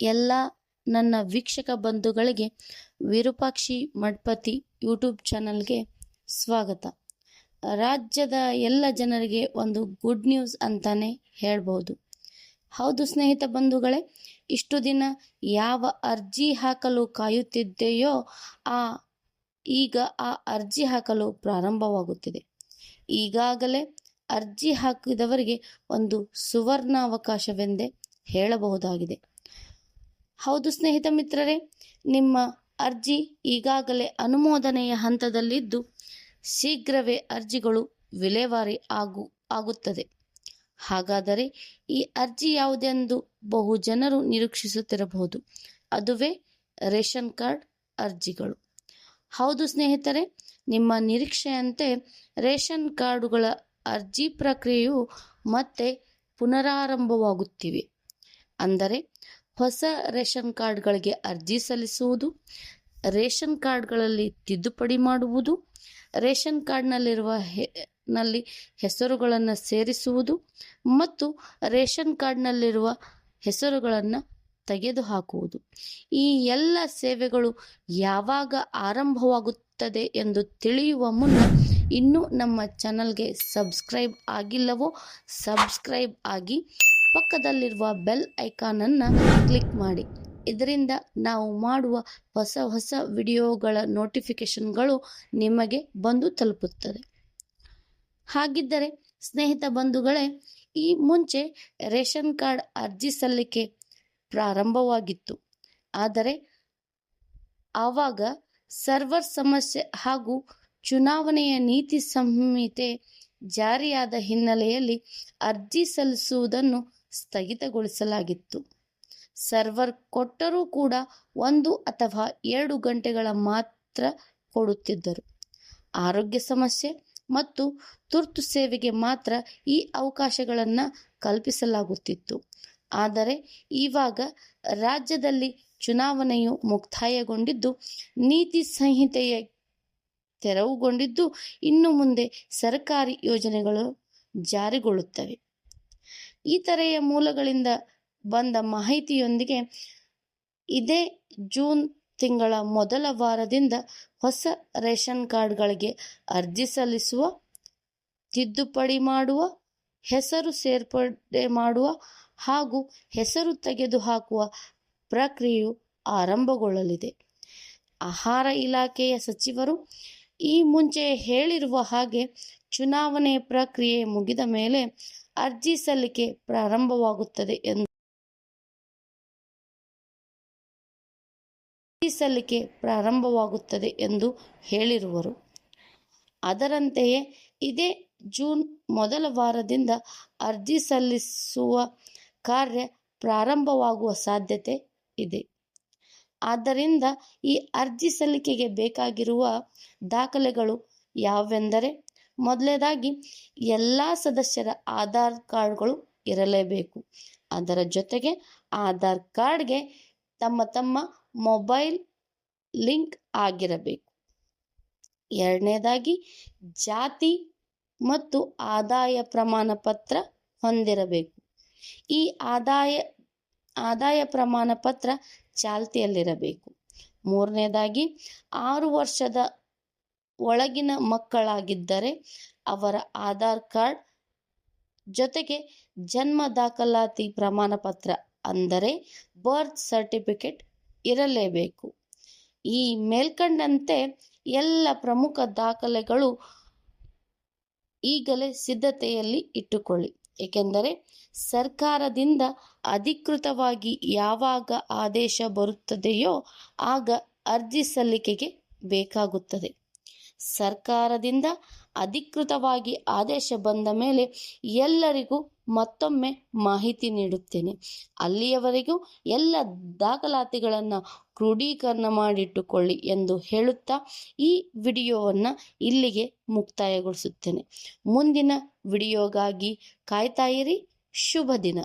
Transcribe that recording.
ಎಲ್ಲ ನನ್ನ ವೀಕ್ಷಕ ಬಂಧುಗಳಿಗೆ ವಿರೂಪಾಕ್ಷಿ ಮಡ್ಪತಿ ಯೂಟ್ಯೂಬ್ ಚಾನಲ್ಗೆ ಸ್ವಾಗತ. ರಾಜ್ಯದ ಎಲ್ಲ ಜನರಿಗೆ ಒಂದು ಗುಡ್ ನ್ಯೂಸ್ ಅಂತಾನೆ ಹೇಳ್ಬೋದು ಹೌದು ಸ್ನೇಹಿತ ಬಂಧುಗಳೇ, ಇಷ್ಟು ದಿನ ಯಾವ ಅರ್ಜಿ ಹಾಕಲು ಕಾಯುತ್ತಿದ್ದೆಯೋ ಆ, ಈಗ ಆ ಅರ್ಜಿ ಹಾಕಲು ಪ್ರಾರಂಭವಾಗುತ್ತಿದೆ. ಈಗಾಗಲೇ ಅರ್ಜಿ ಹಾಕಿದವರಿಗೆ ಒಂದು ಸುವರ್ಣ ಅವಕಾಶವೆಂದೇ ಹೇಳಬಹುದಾಗಿದೆ. ಹೌದು ಸ್ನೇಹಿತ ಮಿತ್ರರೇ, ನಿಮ್ಮ ಅರ್ಜಿ ಈಗಾಗಲೇ ಅನುಮೋದನೆಯ ಹಂತದಲ್ಲಿದ್ದು ಶೀಘ್ರವೇ ಅರ್ಜಿಗಳು ವಿಲೇವಾರಿ ಆಗು, ಆಗುತ್ತದೆ. ಹಾಗಾದರೆ ಈ ಅರ್ಜಿ ಯಾವುದೆಂದು ಬಹು ಜನರು ನಿರೀಕ್ಷಿಸುತ್ತಿರಬಹುದು. ಅದುವೇ ರೇಷನ್ ಕಾರ್ಡ್ ಅರ್ಜಿಗಳು. ಹೌದು ಸ್ನೇಹಿತರೆ, ನಿಮ್ಮ ನಿರೀಕ್ಷೆಯಂತೆ ರೇಷನ್ ಕಾರ್ಡುಗಳ ಅರ್ಜಿ ಪ್ರಕ್ರಿಯೆಯು ಮತ್ತೆ ಪುನರಾರಂಭವಾಗುತ್ತಿವೆ. ಅಂದರೆ ಹೊಸ ರೇಷನ್ ಕಾರ್ಡ್ಗಳಿಗೆ ಅರ್ಜಿ ಸಲ್ಲಿಸುವುದು, ರೇಷನ್ ಕಾರ್ಡ್ಗಳಲ್ಲಿ ತಿದ್ದುಪಡಿ ಮಾಡುವುದು, ರೇಷನ್ ಕಾರ್ಡ್ನಲ್ಲಿರುವ ನಲ್ಲಿ ಹೆಸರುಗಳನ್ನು ಸೇರಿಸುವುದು ಮತ್ತು ರೇಷನ್ ಕಾರ್ಡ್ನಲ್ಲಿರುವ ಹೆಸರುಗಳನ್ನು ತೆಗೆದುಹಾಕುವುದು. ಈ ಎಲ್ಲ ಸೇವೆಗಳು ಯಾವಾಗ ಆರಂಭವಾಗುತ್ತದೆ ಎಂದು ತಿಳಿಯುವ ಮುನ್ನ ಇನ್ನೂ ನಮ್ಮ ಚಾನಲ್ಗೆ ಸಬ್ಸ್ಕ್ರೈಬ್ ಆಗಿಲ್ಲವೋ ಸಬ್ಸ್ಕ್ರೈಬ್ ಆಗಿ ಪಕ್ಕದಲ್ಲಿರುವ ಬೆಲ್ ಐಕಾನನ್ನು ಕ್ಲಿಕ್ ಮಾಡಿ. ಇದರಿಂದ ನಾವು ಮಾಡುವ ಹೊಸ ಹೊಸ ವಿಡಿಯೋಗಳ ನೋಟಿಫಿಕೇಷನ್ಗಳು ನಿಮಗೆ ಬಂದು ತಲುಪುತ್ತದೆ ಹಾಗಿದ್ದರೆ ಸ್ನೇಹಿತ ಬಂಧುಗಳೇ, ಈ ಮುಂಚೆ ರೇಷನ್ ಕಾರ್ಡ್ ಅರ್ಜಿ ಸಲ್ಲಿಕೆ ಪ್ರಾರಂಭವಾಗಿತ್ತು. ಆದರೆ ಆವಾಗ ಸರ್ವರ್ ಸಮಸ್ಯೆ ಹಾಗೂ ಚುನಾವಣೆಯ ನೀತಿ ಸಂಹಿತೆ ಜಾರಿಯಾದ ಹಿನ್ನೆಲೆಯಲ್ಲಿ ಅರ್ಜಿ ಸಲ್ಲಿಸುವುದನ್ನು ಸ್ಥಗಿತಗೊಳಿಸಲಾಗಿತ್ತು. ಸರ್ವರ್ ಕೊಟ್ಟರೂ ಕೂಡ ಒಂದು ಅಥವಾ ಎರಡು ಗಂಟೆಗಳ ಮಾತ್ರ ಕೊಡುತ್ತಿದ್ದರು. ಆರೋಗ್ಯ ಸಮಸ್ಯೆ ಮತ್ತು ತುರ್ತು ಸೇವೆಗೆ ಮಾತ್ರ ಈ ಅವಕಾಶಗಳನ್ನು ಕಲ್ಪಿಸಲಾಗುತ್ತಿತ್ತು. ಆದರೆ ಇವಾಗ ರಾಜ್ಯದಲ್ಲಿ ಚುನಾವಣೆಯು ಮುಕ್ತಾಯಗೊಂಡಿದ್ದು, ನೀತಿ ಸಂಹಿತೆಯ ತೆರವುಗೊಂಡಿದ್ದು, ಇನ್ನು ಮುಂದೆ ಸರ್ಕಾರಿ ಯೋಜನೆಗಳು ಜಾರಿಗೊಳ್ಳುತ್ತವೆ. ಇತರೆಯ ಮೂಲಗಳಿಂದ ಬಂದ ಮಾಹಿತಿಯೊಂದಿಗೆ ಇದೇ ಜೂನ್ ತಿಂಗಳ ಮೊದಲ ವಾರದಿಂದ ಹೊಸ ರೇಷನ್ ಕಾರ್ಡ್ಗಳಿಗೆ ಅರ್ಜಿ ಸಲ್ಲಿಸುವ, ತಿದ್ದುಪಡಿ ಮಾಡುವ, ಹೆಸರು ಸೇರ್ಪಡೆ ಮಾಡುವ ಹಾಗೂ ಹೆಸರು ತೆಗೆದುಹಾಕುವ ಪ್ರಕ್ರಿಯೆಯು ಆರಂಭಗೊಳ್ಳಲಿದೆ. ಆಹಾರ ಇಲಾಖೆಯ ಸಚಿವರು ಈ ಮುಂಚೆ ಹೇಳಿರುವ ಹಾಗೆ ಚುನಾವಣೆ ಪ್ರಕ್ರಿಯೆ ಮುಗಿದ ಮೇಲೆ ಅರ್ಜಿ ಸಲ್ಲಿಕೆ ಪ್ರಾರಂಭವಾಗುತ್ತದೆ ಎಂದು ಅರ್ಜಿ ಸಲ್ಲಿಕೆ ಪ್ರಾರಂಭವಾಗುತ್ತದೆ ಎಂದು ಹೇಳಿರುವರು. ಅದರಂತೆಯೇ ಇದೇ ಜೂನ್ ಮೊದಲ ವಾರದಿಂದ ಅರ್ಜಿ ಸಲ್ಲಿಸುವ ಕಾರ್ಯ ಪ್ರಾರಂಭವಾಗುವ ಸಾಧ್ಯತೆ ಇದೆ. ಆದ್ದರಿಂದ ಈ ಅರ್ಜಿ ಸಲ್ಲಿಕೆಗೆ ಬೇಕಾಗಿರುವ ದಾಖಲೆಗಳು ಯಾವೆಂದರೆ ಮೊದಲನೇದಾಗಿ ಎಲ್ಲ ಸದಸ್ಯರ ಆಧಾರ್ ಕಾರ್ಡ್ಗಳು ಇರಲೇಬೇಕು. ಅದರ ಜೊತೆಗೆ ಆಧಾರ್ ಕಾರ್ಡ್ಗೆ ತಮ್ಮ ತಮ್ಮ ಮೊಬೈಲ್ ಲಿಂಕ್ ಆಗಿರಬೇಕು. ಎರಡನೇದಾಗಿ ಜಾತಿ ಮತ್ತು ಆದಾಯ ಪ್ರಮಾಣ ಪತ್ರ ಹೊಂದಿರಬೇಕು. ಈ ಆದಾಯ ಆದಾಯ ಪ್ರಮಾಣ ಪತ್ರ ಚಾಲ್ತಿಯಲ್ಲಿರಬೇಕು. ಮೂರನೇದಾಗಿ ಆರು ವರ್ಷದ ಒಳಗಿನ ಮಕ್ಕಳಾಗಿದ್ದರೆ ಅವರ ಆಧಾರ್ ಕಾರ್ಡ್ ಜೊತೆಗೆ ಜನ್ಮ ದಾಖಲಾತಿ ಪ್ರಮಾಣ ಪತ್ರ ಅಂದರೆ ಬರ್ತ್ ಸರ್ಟಿಫಿಕೇಟ್ ಇರಲೇಬೇಕು. ಈ ಮೇಲ್ಕಂಡಂತೆ ಎಲ್ಲ ಪ್ರಮುಖ ದಾಖಲೆಗಳು ಈಗಲೇ ಸಿದ್ಧತೆಯಲ್ಲಿ ಇಟ್ಟುಕೊಳ್ಳಿ. ಏಕೆಂದರೆ ಸರ್ಕಾರದಿಂದ ಅಧಿಕೃತವಾಗಿ ಯಾವಾಗ ಆದೇಶ ಬರುತ್ತದೆಯೋ ಆಗ ಅರ್ಜಿ ಸಲ್ಲಿಕೆಗೆ ಬೇಕಾಗುತ್ತದೆ. ಸರ್ಕಾರದಿಂದ ಅಧಿಕೃತವಾಗಿ ಆದೇಶ ಬಂದ ಮೇಲೆ ಎಲ್ಲರಿಗೂ ಮತ್ತೊಮ್ಮೆ ಮಾಹಿತಿ ನೀಡುತ್ತೇನೆ. ಅಲ್ಲಿಯವರೆಗೂ ಎಲ್ಲ ದಾಖಲಾತಿಗಳನ್ನು ಕ್ರೋಢೀಕರಣ ಮಾಡಿಟ್ಟುಕೊಳ್ಳಿ ಎಂದು ಹೇಳುತ್ತಾ ಈ ವಿಡಿಯೋವನ್ನು ಇಲ್ಲಿಗೆ ಮುಕ್ತಾಯಗೊಳಿಸುತ್ತೇನೆ. ಮುಂದಿನ ವಿಡಿಯೋಗಾಗಿ ಕಾಯ್ತಾಯಿರಿ ಶುಭ ದಿನ.